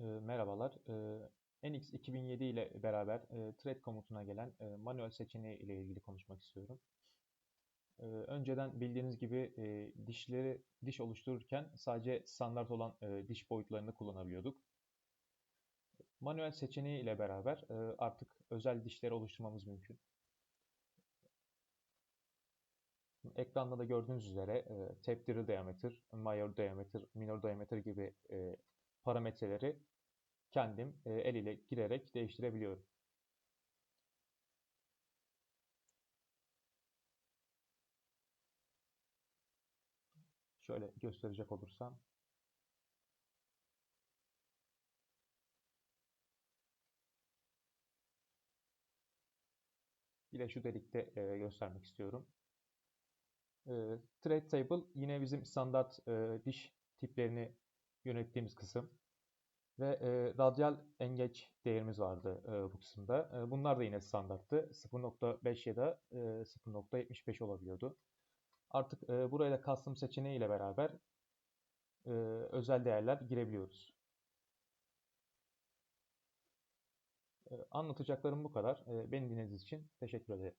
E, merhabalar. E, NX 2007 ile beraber e, thread komutuna gelen e, manuel seçeneği ile ilgili konuşmak istiyorum. E, önceden bildiğiniz gibi e, dişleri diş oluştururken sadece standart olan e, diş boyutlarını kullanabiliyorduk. Manuel seçeneği ile beraber e, artık özel dişleri oluşturmamız mümkün. Ekranda da gördüğünüz üzere e, tap drill diameter, major diameter, minor diameter gibi e, parametreleri kendim e, el ile girerek değiştirebiliyorum. Şöyle gösterecek olursam. Yine şu delikte e, göstermek istiyorum. E, thread table yine bizim standart diş tiplerini yönettiğimiz kısım ve e, radyal engeç değerimiz vardı e, bu kısımda. E, bunlar da yine standarttı. 0.5 ya da e, 0.75 olabiliyordu. Artık e, buraya da custom seçeneği ile beraber e, özel değerler girebiliyoruz. E, anlatacaklarım bu kadar. E, beni dinlediğiniz için teşekkür ederim.